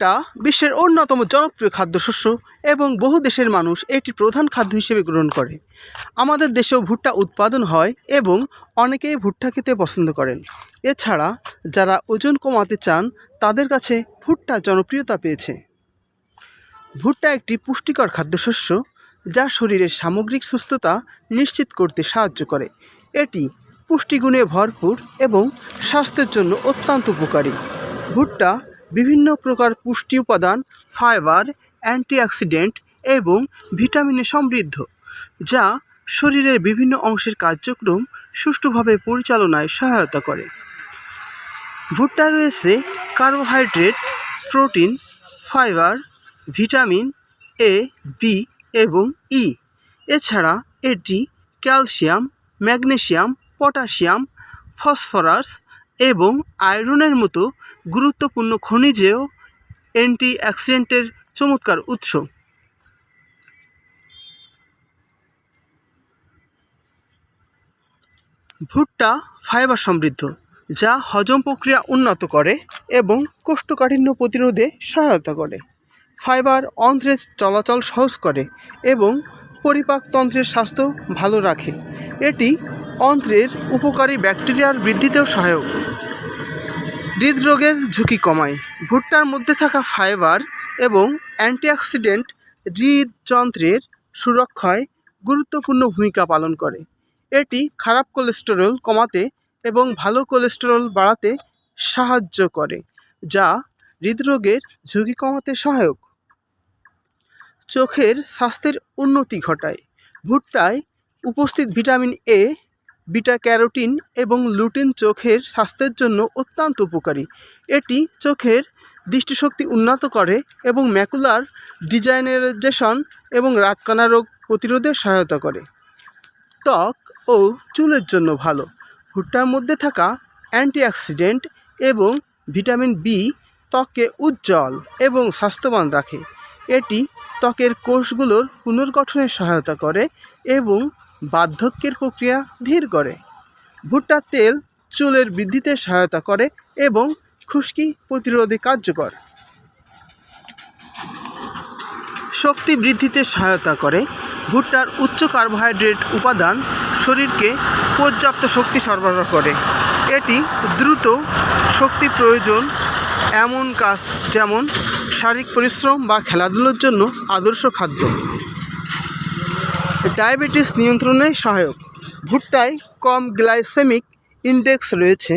ভুট্টা বিশ্বের অন্যতম জনপ্রিয় খাদ্যশস্য এবং বহু দেশের মানুষ এটি প্রধান খাদ্য হিসেবে গ্রহণ করে। আমাদের দেশেও ভুট্টা উৎপাদন হয় এবং অনেকেই ভুট্টা খেতে পছন্দ করেন। এছাড়া যারা ওজন কমাতে চান, তাদের কাছে ভুট্টা জনপ্রিয়তা পেয়েছে। ভুট্টা একটি পুষ্টিকর খাদ্যশস্য যা শরীরের সামগ্রিক সুস্থতা নিশ্চিত করতে সাহায্য করে। এটি পুষ্টিগুণে ভরপুর এবং স্বাস্থ্যের জন্য অত্যন্ত উপকারী। ভুট্টা বিভিন্ন প্রকার পুষ্টি উপাদান, ফাইবার, অ্যান্টিঅক্সিডেন্ট এবং ভিটামিনে সমৃদ্ধ, যা শরীরের বিভিন্ন অংশের কার্যক্রম সুষ্ঠুভাবে পরিচালনায় সহায়তা করে। ভুট্টা রয়েছে carbohydrate, protein, fibre, vitamin A B এবং ই এছাড়া এটি ক্যালসিয়াম, ম্যাগনেসিয়াম পটাশিয়াম ফসফরাস এবং আয়রনের মতো গুরুত্বপূর্ণ খনিজেও অ্যান্টিঅক্সিডেন্টের চমৎকার উৎস। ভুট্টা ফাইবার সমৃদ্ধ, যা হজম প্রক্রিয়া উন্নত করে এবং কোষ্ঠকাঠিন্য প্রতিরোধে সহায়তা করে। ফাইবার অন্ত্রের চলাচল সহজ করে এবং পরিপাকতন্ত্রের স্বাস্থ্য ভালো রাখে। এটি অন্ত্রের উপকারী ব্যাকটেরিয়ার বৃদ্ধিতেও সহায়ক। হৃদরোগের ঝুঁকি কমায়। ভুট্টার মধ্যে থাকা ফাইবার এবং অ্যান্টিঅক্সিডেন্ট হৃদযন্ত্রের সুরক্ষায় গুরুত্বপূর্ণ ভূমিকা পালন করে। এটি খারাপ কোলেস্টেরল কমাতে এবং ভালো কোলেস্টেরল বাড়াতে সাহায্য করে, যা হৃদরোগের ঝুঁকি কমাতে সহায়ক। চোখের স্বাস্থ্যের উন্নতি ঘটায়। ভুট্টায় উপস্থিত ভিটামিন এ বিটা ক্যারোটিন এবং লুটিন চোখের স্বাস্থ্যের জন্য অত্যন্ত উপকারী। এটি চোখের দৃষ্টিশক্তি উন্নত করে এবং ম্যাকুলার ডিজাইনারাইজেশন এবং রাতকানা রোগ প্রতিরোধে সহায়তা করে। ত্বক ও চুলের জন্য ভালো। ভুট্টার মধ্যে থাকা অ্যান্টিঅক্সিডেন্ট এবং ভিটামিন বি ত্বককে উজ্জ্বল এবং স্বাস্থ্যবান রাখে। এটি ত্বকের কোষগুলোর পুনর্গঠনে সহায়তা করে এবং বার্ধক্যের প্রক্রিয়া ধীর করে। ভুট্টার তেল চুলের বৃদ্ধিতে সহায়তা করে এবং খুশকি প্রতিরোধে কার্যকর। শক্তি বৃদ্ধিতে সহায়তা করে। ভুট্টার উচ্চ কার্বোহাইড্রেট উপাদান শরীরকে পর্যাপ্ত শক্তি সরবরাহ করে। এটি দ্রুত শক্তি প্রয়োজন এমন কাজ যেমন শারীরিক পরিশ্রম বা খেলাধুলোর জন্য আদর্শ খাদ্য। ডায়াবেটিস নিয়ন্ত্রণে সহায়ক। ভুট্টায় কম গ্লাইসেমিক ইন্ডেক্স রয়েছে,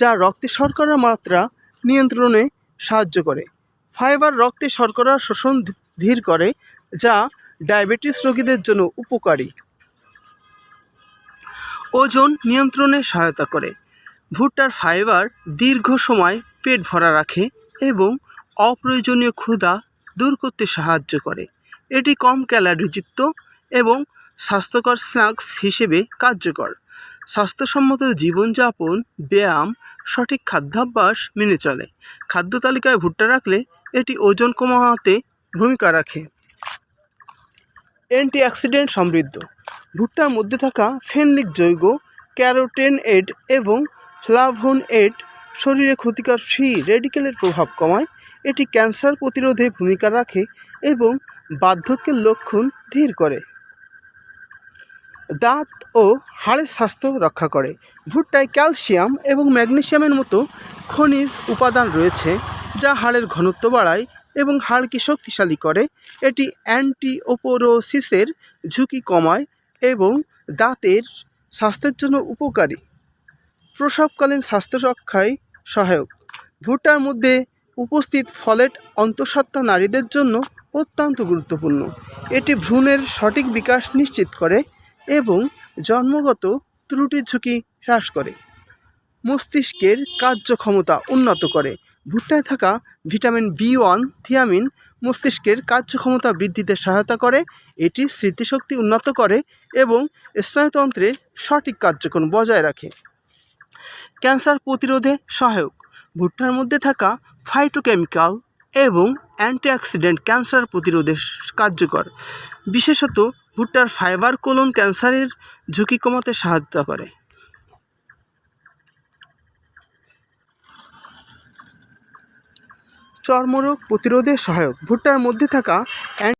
যা রক্তে শর্করার মাত্রা নিয়ন্ত্রণে সাহায্য করে। ফাইবার রক্তে শর্করার শোষণ ধীর করে, যা ডায়াবেটিস রোগীদের জন্য উপকারী। ওজন নিয়ন্ত্রণে সহায়তা করে। ভুট্টার ফাইবার দীর্ঘ সময় পেট ভরা রাখে এবং অপ্রয়োজনীয় ক্ষুধা দূর করতে সাহায্য করে। এটি কম ক্যালোরিযুক্ত এবং স্বাস্থ্যকর স্ন্যাক্স হিসেবে কার্যকর। স্বাস্থ্যসম্মত জীবনযাপন, ব্যায়াম, সঠিক খাদ্যাভ্যাস মেনে চলে। খাদ্য তালিকায় ভুট্টা রাখলে এটি ওজন কমাতে ভূমিকা রাখে। অ্যান্টিঅক্সিডেন্ট সমৃদ্ধ। ভুট্টার মধ্যে থাকা ফেনলিক যৌগ ক্যারোটেন এড এবং ফ্লাভোন এড শরীরে ক্ষতিকর ফ্রি রেডিকেলের প্রভাব কমায়। এটি ক্যান্সার প্রতিরোধে ভূমিকা রাখে এবং বার্ধক্যের লক্ষণ ধীর করে। দাঁত ও হাড়ের স্বাস্থ্য রক্ষা করে। ভুট্টায় ক্যালসিয়াম এবং ম্যাগনেসিয়ামের মতো খনিজ উপাদান রয়েছে যা হাড়ের ঘনত্ব বাড়ায় এবং হাড়কে শক্তিশালী করে। এটি অ্যান্টিওপোরোসিসের ঝুঁকি কমায় এবং দাঁতের স্বাস্থ্যের জন্য উপকারী। প্রসবকালীন স্বাস্থ্য রক্ষায় সহায়ক। ভুট্টার মধ্যে উপস্থিত ফলেট অন্তঃসত্ত্বা নারীদের জন্য অত্যন্ত গুরুত্বপূর্ণ। এটি ভ্রূণের সঠিক বিকাশ নিশ্চিত করে এবং জন্মগত ত্রুটির ঝুঁকি হ্রাস করে। মস্তিষ্কের কার্যক্ষমতা উন্নত করে। ভুট্টায় থাকা ভিটামিন বি ওয়ান, থিয়ামিন মস্তিষ্কের কার্যক্ষমতা বৃদ্ধিতে সহায়তা করে, এটি স্মৃতিশক্তি উন্নত করে এবং স্নায়ুতন্ত্রের সঠিক কার্যক্রম বজায় রাখে। ক্যান্সার প্রতিরোধে সহায়ক। ভুট্টার মধ্যে থাকা ফাইটোকেমিক্যাল এবং অ্যান্টিঅক্সিডেন্ট ক্যান্সার প্রতিরোধে কার্যকর। বিশেষত ভুট্টার ফাইবার কোলন ক্যান্সারের ঝুঁকি কমাতে সাহায্য করে। চর্মরোগ প্রতিরোধে সহায়ক। ভুট্টার মধ্যে থাকা